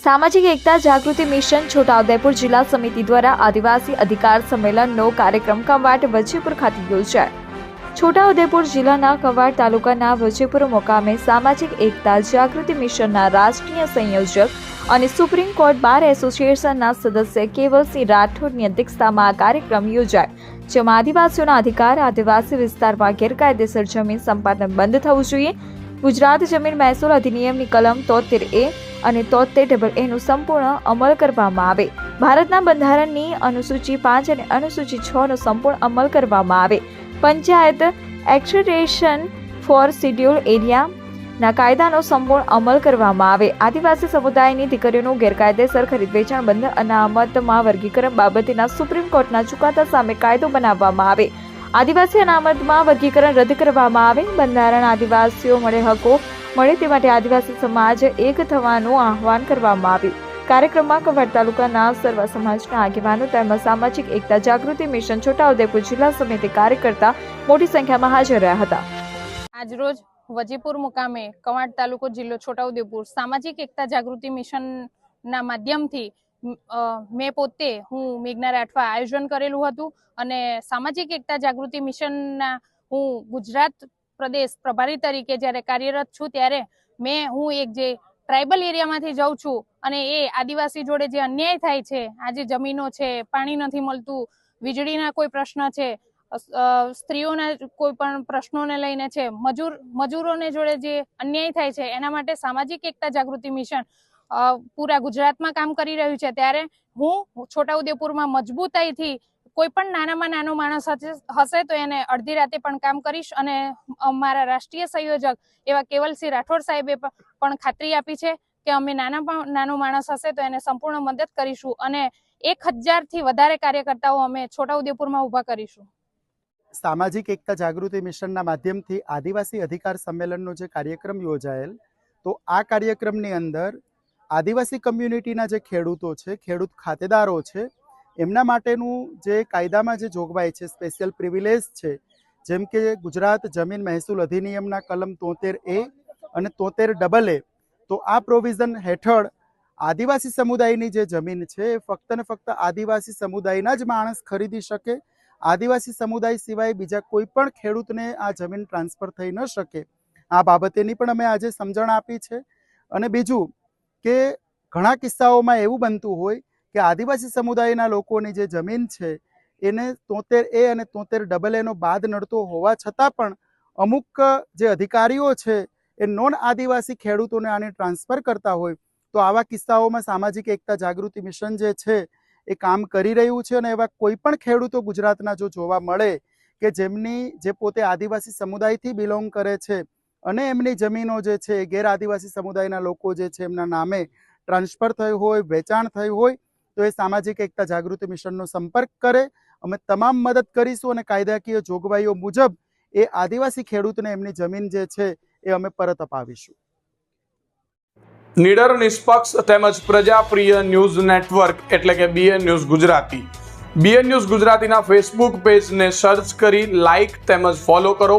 સામાજિક એકતા જાગૃતિ મિશન છોટાઉદેપુર જિલ્લા સમિતિ દ્વારા આદિવાસી અધિકાર સંમેલનનો કાર્યક્રમ કવાટ વજીપુર ખાતે યોજાય. છોટાઉદેપુર જિલ્લાના કવાટ તાલુકાના વજીપુર મુકામે સામાજિક એકતા જાગૃતિ મિશનના રાષ્ટ્રીય સંયોજક અને સુપ્રીમ કોર્ટ બાર એસોસિએશનના સદસ્ય કેવલસિંહ રાઠોડની અધ્યક્ષતામાં આ કાર્યક્રમ યોજાય, જેમાં આદિવાસીઓના અધિકાર, આદિવાસી વિસ્તારમાં ગેરકાયદેસર જમીન સંપાદન બંધ થવું જોઈએ, ગુજરાત જમીન મહેસૂલ અધિનિયમની કલમ તોતેર એ અને તોતેર ડબલ એનું સંપૂર્ણ અમલ કરવામાં આવે. ભારતના બંધારણની અનુસૂચિ પાંચ અને અનુસૂચિ છ નો સંપૂર્ણ અમલ કરવામાં આવે. પંચાયત એક્સટેશન ફોર શિડ્યુલ એરિયાના કાયદાનો સંપૂર્ણ અમલ કરવામાં આવે. આદિવાસી સમુદાયની દીકરીઓનું ગેરકાયદેસર ખરીદ વેચાણ બંધ અનામતમાં વર્ગીકરણ બાબતેના સુપ્રીમ કોર્ટના ચુકાદા સામે કાયદો બનાવવામાં આવે. આદિવાસી અનામતમાં વર્ગીકરણ રદ કરવામાં આવે. બંધારણ આદિવાસીઓ મળે હકો મળે તે માટે આદિવાસી સમાજ એક થવાનું આહવાન કરવામાં આવ્યું. કાર્યક્રમમાં કવાડ તાલુકાના સર્વ સમાજના આગેવાનો તેમજ સામાજિક એકતા જાગૃતિ મિશન છોટાઉદેપુર જિલ્લા સમિતિ કાર્યકર્તા મોટી સંખ્યામાં હાજર રહ્યા હતા. આજરોજ વજીપુર મુકામે કવાડ તાલુકો જિલ્લો છોટાઉદેપુર સામાજિક એકતા જાગૃતિ મિશનના માધ્યમથી મેં પોતે હું મેઘના રાઠવા આયોજન કરેલું હતું અને સામાજિક એકતા જાગૃતિ મિશનના હું ગુજરાત પ્રદેશ પ્રભારી તરીકે જ્યારે કાર્યરત છું ત્યારે મેં હું એક જે ટ્રાઇબલ એરિયામાંથી જાઉં છું અને એ આદિવાસી જોડે જે અન્યાય થાય છે આજે જમીનો છે, પાણી નથી મળતું, વીજળીના કોઈ પ્રશ્ન છે સ્ત્રીઓના કોઈ પણ પ્રશ્નોને લઈને છે, મજૂર, મજૂરોને જોડે જે અન્યાય થાય છે, એના માટે સામાજિક એકતા જાગૃતિ મિશન પૂરા ગુજરાતમાં કામ કરી રહ્યું છે. ત્યારે હું છોટાઉદેપુરમાં મજબૂતાઈથી કોઈ પણ નાનામાં નાનો માણસ હશે- તો એને અડધી રાતે પણ કામ કરીશ અને અમારા રાષ્ટ્રીય સંયોજક એવા કેવલસિંહ રાઠોડ સાહેબે પણ ખાતરી આપી છે કે અમે નાનામાં નાનો માણસ હશે તો એને સંપૂર્ણ મદદ કરીશું અને એક હજારથી વધારે કાર્યકર્તાઓ અમે છોટાઉદેપુરમાં ઊભા કરીશું. સામાજિક એકતા જાગૃતિ મિશનના માધ્યમથી આદિવાસી અધિકાર સંમેલનનો જે કાર્યક્રમ યોજાયેલ, તો આ કાર્યક્રમની અંદર આદિવાસી કમ્યુનિટીના જે ખેડૂતો છે, ખેડૂત ખાતેદારો છે એમના માટેનું જે કાયદામાં જે જોગવાઈ છે સ્પેશિયલ પ્રિવિલેજ છે, જેમ કે ગુજરાત જમીન મહેસૂલ અધિનિયમના કલમ તોતેર એ અને તોતેર ડબલ એ, તો આ પ્રોવિઝન હેઠળ આદિવાસી સમુદાયની જે જમીન છે, એ ફક્ત ને ફક્ત આદિવાસી સમુદાયના જ માણસ ખરીદી શકે, આદિવાસી સમુદાય સિવાય બીજા કોઈ પણ ખેડૂતને આ જમીન ટ્રાન્સફર થઈ ન શકે. આ બાબતેની પણ અમે આજે સમજણ આપી છે. અને બીજું કે ઘણા કિસ્સાઓમાં એવું બનતું હોય કે આદિવાસી સમુદાયના લોકોની જે જમીન છે, એને તોતેર એ અને તોતેર ડબલ એનો બાદ નડતો હોવા છતાં પણ અમુક જે અધિકારીઓ છે, એ નોન આદિવાસી ખેડૂતોને આને ટ્રાન્સફર કરતા હોય, તો આવા કિસ્સાઓમાં સામાજિક એકતા જાગૃતિ મિશન જે છે, એ કામ કરી રહ્યું છે અને એવા કોઈ પણ ખેડૂતો ગુજરાતના જો જોવા મળે કે જેમની, જે પોતે આદિવાસી સમુદાયથી બિલોંગ કરે છે અને એમની જમીનો જે છે ગેર આદિવાસી સમુદાયના લોકો જે છે એમના નામે ટ્રાન્સફર થયું હોય, વેચાણ થયું હોય તો એ સામાજિક એકતા જાગૃતિ મિશનનો સંપર્ક કરે. અમે તમામ મદદ કરીશું અને કાયદાકીય જોગવાઈઓ મુજબ એ આદિવાસી ખેડૂતને એમની જમીન જે છે એ અમે પરત અપાવીશું. નિડર નિષ્પક્ષ તેમજ પ્રજાપ્રિય ન્યૂઝ નેટવર્ક એટલે કે BN news Gujarati. BN news ગુજરાતીના ફેસબુક પેજને સર્ચ કરી લાઇક તેમજ ફોલો કરો.